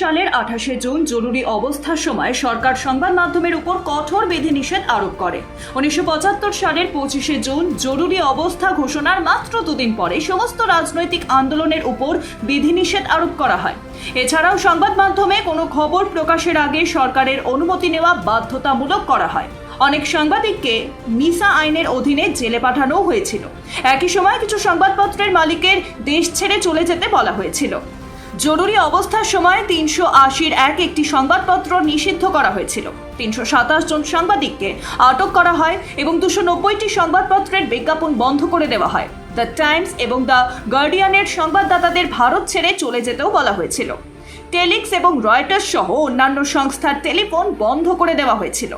সালের আঠাশে জুন জরুরি অবস্থার সময় সরকার সংবাদ মাধ্যমের উপর কঠোর বিধিনিষেধ আরোপ করে। উনিশশো পঁচাত্তর সালের পঁচিশে জুন জরুরি অবস্থা ঘোষণার মাত্র দুদিন পরে সমস্ত রাজনৈতিক আন্দোলনের উপর বিধিনিষেধ আরোপ করা হয়। এছাড়াও সংবাদ মাধ্যমে কোনো খবর প্রকাশের আগে সরকারের অনুমতি নেওয়া বাধ্যতামূলক করা হয়। অনেক সাংবাদিককে মিসা আইনের অধীনে জেলে পাঠানো হয়েছিল। একই সময় কিছু সংবাদপত্রের মালিকের দেশ ছেড়ে চলে যেতে বলা হয়েছিল। জরুরি অবস্থার সময় তিনশো আশির এক একটি সংবাদপত্র নিষিদ্ধ করা হয়েছিল। তিনশো সাতাশ জন সাংবাদিককে আটক করা হয় এবং দুশো নব্বইটি সংবাদপত্রের বিজ্ঞাপন বন্ধ করে দেওয়া হয়। দ্য টাইমস এবং দ্য গার্ডিয়ানের সংবাদদাতাদের ভারত ছেড়ে চলে যেতেও বলা হয়েছিল। টেলিক্স এবং রয়টার্স সহ অন্যান্য সংস্থার টেলিফোন বন্ধ করে দেওয়া হয়েছিল।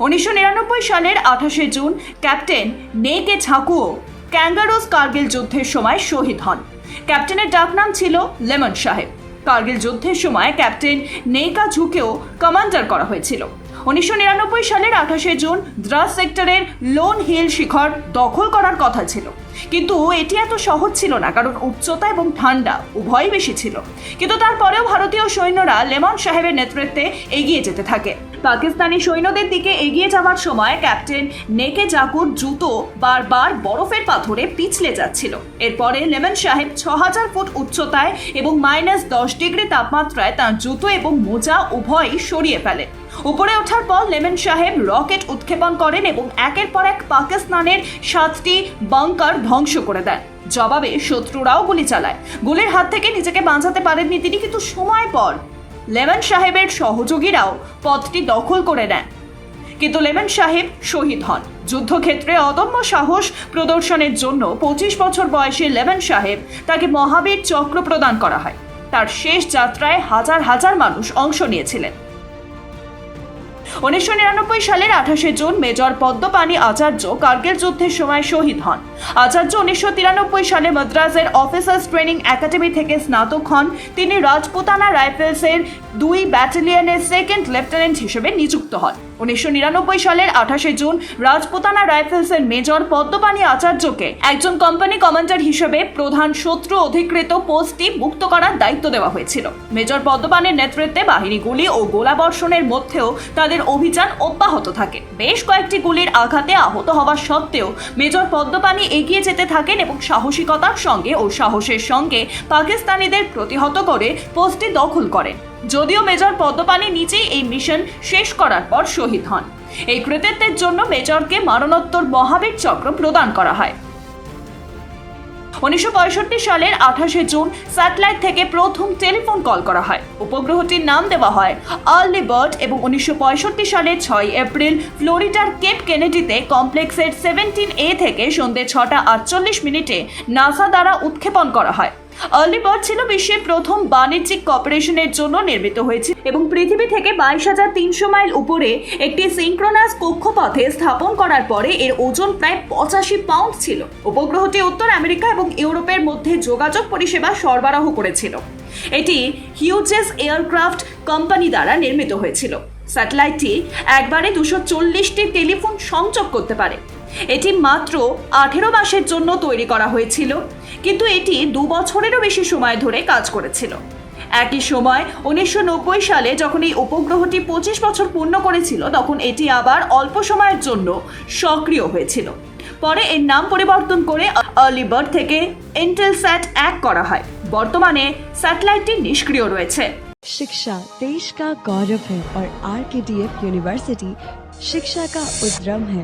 উনিশশো নিরানব্বই সালের আঠাশে জুন ক্যাপ্টেন নেকে ঝাঁকুও ক্যাঙ্গারোস কার্গিল যুদ্ধের সময় শহীদ হন। ক্যাপ্টেনের ডাকনাম ছিল লেমন সাহেব। কার্গিল যুদ্ধের সময় ক্যাপ্টেন নেইকা ঝুঁকেও কমান্ডার করা হয়েছিল। উনিশশো নিরানব্বই সালের আঠাশে জুন দ্রাস সেক্টরের লোন হিল শিখর দখল করার কথা ছিল। কিন্তু এটি এত সহজ ছিল না, কারণ উচ্চতা এবং ঠান্ডা উভয়ই বেশি ছিল। কিন্তু তারপরেও ভারতীয় সৈন্যরা লেমন সাহেবের নেতৃত্বে এগিয়ে যেতে থাকে। পাকিস্তানি সৈন্যদের দিকে এগিয়ে যাওয়ার সময় ক্যাপ্টেন নেকে জাকুর জুতো বারবার বরফের পাথরে পিছলে যাচ্ছিল। এরপরে লেমন সাহেব ছ হাজার ফুট উচ্চতায় এবং মাইনাস দশ ডিগ্রি তাপমাত্রায় তার জুতো এবং মোজা উভয়ই সরিয়ে ফেলে। উপরে ওঠার পর লেমন সাহেব রকেট উৎক্ষেপণ করেন এবং একের পর এক পাকিস্তানের সাতটি বাংকার ধ্বংস করে দেন জবাবে শত্রুরাও গুলি চালায়। গুলির হাত থেকে নিজেকে বাঁচাতে পারেননি তিনি, কিন্তু সময় পর লেমন সাহেবের সহযোগীরাও পথটি দখল করে নেন। কিন্তু লেমন সাহেব শহীদ হন। যুদ্ধক্ষেত্রে অদম্য সাহস প্রদর্শনের জন্য পঁচিশ বছর বয়সী লেমন সাহেব তাকে মহাবীর চক্র প্রদান করা হয়। তার শেষ যাত্রায় হাজার হাজার মানুষ অংশ নিয়েছিলেন। উনিশশো নিরানব্বই সালের আঠাশে জুন মেজর পদ্মপাণি আচার্য কার্গিল যুদ্ধের সময় শহীদ হন। আচার্য উনিশশো তিরানব্বই সালে মাদ্রাজের অফিসার্স ট্রেনিং একাডেমি থেকে স্নাতক হন। তিনি রাজপুতানা রাইফেলসের দুই ব্যাটালিয়নের সেকেন্ড লেফটেন্যান্ট হিসেবে নিযুক্ত হন। উনিশশো নিরানব্বই সালের আঠাশে জুন রাজপুতানা রাইফেলসের মেজর পদ্মপাণি আচার্যকে একজন কোম্পানি কমান্ডার হিসেবে প্রধান শত্রু অধিকৃত পোস্টটি মুক্ত করার দায়িত্ব দেওয়া হয়েছিল। মেজর পদ্মপাণির নেতৃত্বে বাহিনীগুলি ও গোলাবর্ষণের মধ্যেও তাদের অভিযান অব্যাহত থাকে। বেশ কয়েকটি গুলির আঘাতে আহত হওয়া সত্ত্বেও মেজর পদ্মপাণি এগিয়ে যেতে থাকেন এবং সাহসিকতার সঙ্গে ও সাহসের সঙ্গে পাকিস্তানিদের প্রতিহত করে পোস্টটি দখল করেন। যদিও মেজর পদ্মপাণি নিজেই এই মিশন শেষ করার পর শহীদ হন। এই কৃতিত্বের জন্য মেজরকে মরণোত্তর মহাবীর চক্র প্রদান করা হয়। উনিশশো পঁয়ষট্টি সালের আঠাশে জুন স্যাটেলাইট থেকে প্রথম টেলিফোন কল করা হয়। উপগ্রহটির নাম দেওয়া হয় আর্লি বার্ড এবং উনিশশো পঁয়ষট্টি সালের ছয় এপ্রিল ফ্লোরিডার কেপ কেনেডিতে কমপ্লেক্সের সেভেন্টিন এ থেকে সন্ধ্যে ছটা আটচল্লিশ মিনিটে নাসা দ্বারা উৎক্ষেপণ করা হয়। আর্লি ছিল বিশ্বের প্রথম বাণিজ্যিক কর্পোরেশনের জন্য নির্মিত হয়েছে এবং পৃথিবী থেকে বাইশ হাজার তিনশো মাইল উপরে একটি সিঙ্ক্রোনাস কক্ষপথে স্থাপন করার পরে এর ওজন প্রায় পঁচাশি পাউন্ড ছিল। উপগ্রহটি উত্তর আমেরিকা এবং ইউরোপের মধ্যে যোগাযোগ পরিষেবা সরবরাহ করেছিল। এটি হিউজেস এয়ারক্রাফট কোম্পানি দ্বারা নির্মিত হয়েছিল। স্যাটেলাইটটি একবারে দুশো চল্লিশটি টেলিফোন সংযোগ করতে পারে। এটি মাত্র আঠেরো মাসের জন্য তৈরি করা হয়েছিল কিন্তু এটি দু বছরেরও বেশি সময় ধরে কাজ করেছিল একই সময় উনিশশো সালে যখন এই উপগ্রহটি পঁচিশ বছর পূর্ণ করেছিল তখন এটি আবার অল্প সময়ের জন্য সক্রিয় হয়েছিল পরে এর নাম পরিবর্তন করে আর্লি বার্ড থেকে ইন্টেলস্যাট এক করা হয় বর্তমানে স্যাটেলাইটটি নিষ্ক্রিয় রয়েছে शिक्षा देश का गौरव है और are K D F university शिक्षा का उद्रम है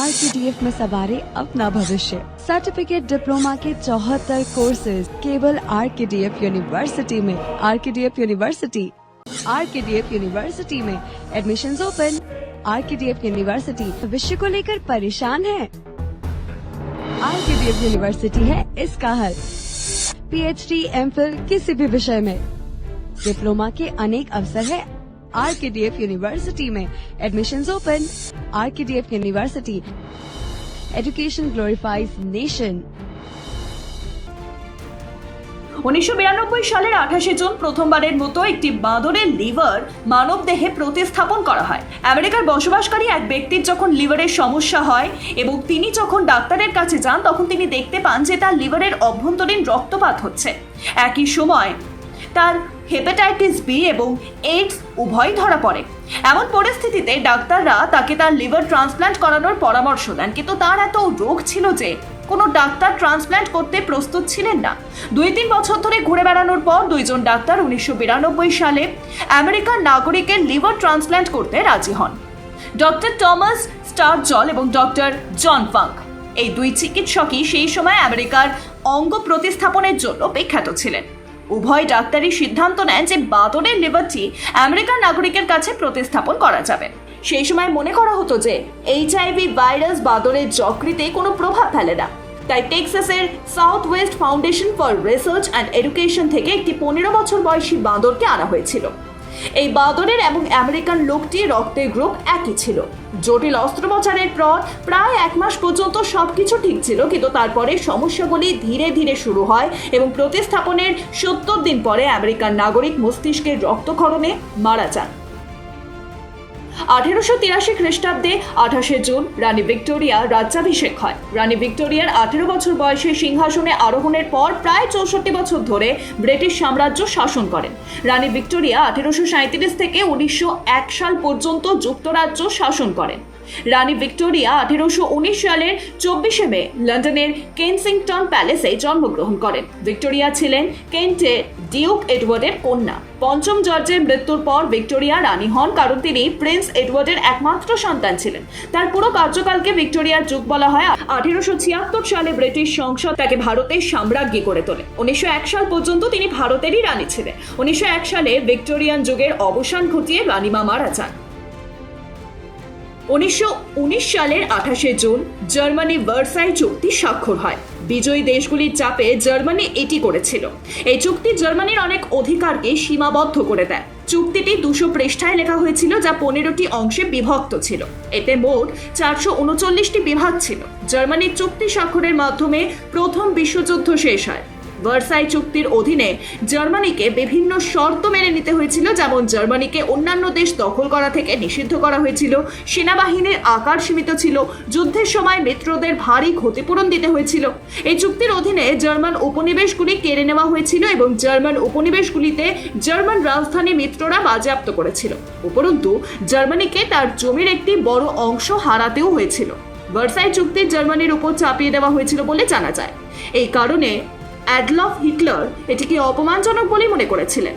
R P D F में सवारे अपना भविष्य। सर्टिफिकेट डिप्लोमा के चौहत्तर कोर्सेज केवल R K D F university में। R K D F university R K D F university में। Admission open R K D F university भविष्य को लेकर परेशान है। आरकेडीएफ यूनिवर्सिटी है इसका हल। पीएचडी एमफिल किसी भी विषय में। डिप्लोमा के अनेक अवसर है। R K D F university में admission open R K D F university education glorifies nation উনিশশো বিরানব্বই সালের আঠাশে জুন প্রথমবারের মতো একটি বাঁদরের লিভার মানবদেহে প্রতিস্থাপন করা হয় আমেরিকার বসবাসকারী এক ব্যক্তির যখন লিভারের সমস্যা হয় এবং তিনি যখন ডাক্তারের কাছে যান তখন তিনি দেখতে পান যে তার লিভারের অভ্যন্তরীণ রক্তপাত হচ্ছে একই সময় তার হেপাটাইটিস বি এবং এইডস উভয়ই ধরা পড়ে। এমন পরিস্থিতিতে ডাক্তাররা তাকে তার লিভার ট্রান্সপ্ল্যান্ট করানোর পরামর্শ দেন, কিন্তু তার এত রোগ ছিল যে কোনো ডাক্তার ট্রান্সপ্ল্যান্ট করতে প্রস্তুত ছিলেন না। দুই তিন বছর ধরে ঘুরে বেড়ানোর পর দুইজন ডাক্তার উনিশশো বিরানব্বই সালে আমেরিকার নাগরিকের লিভার ট্রান্সপ্ল্যান্ট করতে রাজি হন। ডক্টর টমাস স্টার জল এবং ডক্টর জন ফাঙ্ক, এই দুই চিকিৎসকই সেই সময় আমেরিকার অঙ্গ প্রতিস্থাপনের জন্য বিখ্যাত ছিলেন। উভয় ডাক্তারই সিদ্ধান্ত নেন যে বাদরের লিভারটি আমেরিকান নাগরিকের কাছে প্রতিস্থাপন করা যাবে। সেই সময় মনে করা হতো যে এইচআইভি ভাইরাস বাদরের যকৃতে কোনো প্রভাব ফেলে না। তাই টেক্সাসের south west foundation for research and education থেকে একটি পনেরো বছর বয়সী বাঁদরকে আনা হয়েছিল। এই বাদরের এবং আমেরিকান লোকটি রক্তের গ্রুপ একই ছিল। জটিল অস্ত্রোপচারের পর প্রায় এক মাস পর্যন্ত সব কিছু ঠিক ছিল, কিন্তু তারপরে সমস্যাগুলি ধীরে ধীরে শুরু হয় এবং প্রতিস্থাপনের সত্তর দিন পরে আমেরিকান নাগরিক মস্তিষ্কের রক্তক্ষরণে মারা যান। আঠেরোশো তিরাশি খ্রিস্টাব্দে আঠাশে জুন রানী ভিক্টোরিয়া রাজ্যাভিষেক হয়। রানী ভিক্টোরিয়ার আঠেরো বছর বয়সে সিংহাসনে আরোহণের পর প্রায় চৌষট্টি বছর ধরে ব্রিটিশ সাম্রাজ্য শাসন করেন। রানী ভিক্টোরিয়া আঠেরোশো সাঁত্রিশ থেকে উনিশশো এক সাল পর্যন্ত যুক্তরাজ্য শাসন করেন। রানী ভিক্টোরিয়া আঠেরোশো উনিশ সালের চব্বিশে মে লন্ডনের কেনসিংটন প্যালেসে জন্মগ্রহণ করেন। ভিক্টোরিয়া ছিলেন কেন্টের ডিউক এডওয়ার্ডের কন্যা। পঞ্চম জর্জের মৃত্যুর পর ভিক্টোরিয়া রানী হন, কারণ তিনি প্রিন্স এডওয়ার্ডের একমাত্র সন্তান ছিলেন। তার পুরো কার্যকালকে ভিক্টোরিয়ার যুগ বলা হয় আঠেরোশো ছিয়াত্তর সালে ব্রিটিশ সংসদ তাকে ভারতের সাম্রাজ্ঞী করে তোলে। উনিশশো এক সাল পর্যন্ত তিনি ভারতেরই রানী ছিলেন। উনিশশো এক সালে ভিক্টোরিয়ান যুগের অবসান ঘটিয়ে রানীমা মারা যান। উনিশশো উনিশ সালের আঠাশে জুন জার্মানি ভার্সাই চুক্তি স্বাক্ষর হয়। বিজয়ী দেশগুলির চাপে জার্মানি এটি করেছিল। এই চুক্তি জার্মানির অনেক অধিকারকে সীমাবদ্ধ করে দেয়। চুক্তিটি দুশো পৃষ্ঠায় লেখা হয়েছিল যা পনেরোটি অংশে বিভক্ত ছিল। এতে মোট চারশো উনচল্লিশটি বিভাগ ছিল। জার্মানির চুক্তি স্বাক্ষরের মাধ্যমে প্রথম বিশ্বযুদ্ধ শেষ হয়। ভার্সাই চুক্তির অধীনে জার্মানিকে বিভিন্ন শর্ত মেনে নিতে হয়েছিল, যেমন জার্মানিকে অন্যান্য দেশ দখল করা থেকে নিষিদ্ধ করা হয়েছিল, সেনাবাহিনীর আকার সীমিত ছিল, যুদ্ধের সময় মিত্রদের ভারী ক্ষতিপূরণ দিতে হয়েছিল। এই চুক্তির অধীনে জার্মান উপনিবেশগুলি কেড়ে নেওয়া হয়েছিল এবং জার্মান উপনিবেশগুলিতে জার্মান রাজধানী মিত্ররা বাজেয়াপ্ত করেছিল। উপরন্তু, জার্মানিকে তার জমির একটি বড় অংশ হারাতেও হয়েছিল। ভার্সাই চুক্তি জার্মানির উপর চাপিয়ে দেওয়া হয়েছিল বলে জানা যায়। এই কারণে অ্যাডলফ হিটলার এটিকে অপমানজনক বলেই মনে করেছিলেন।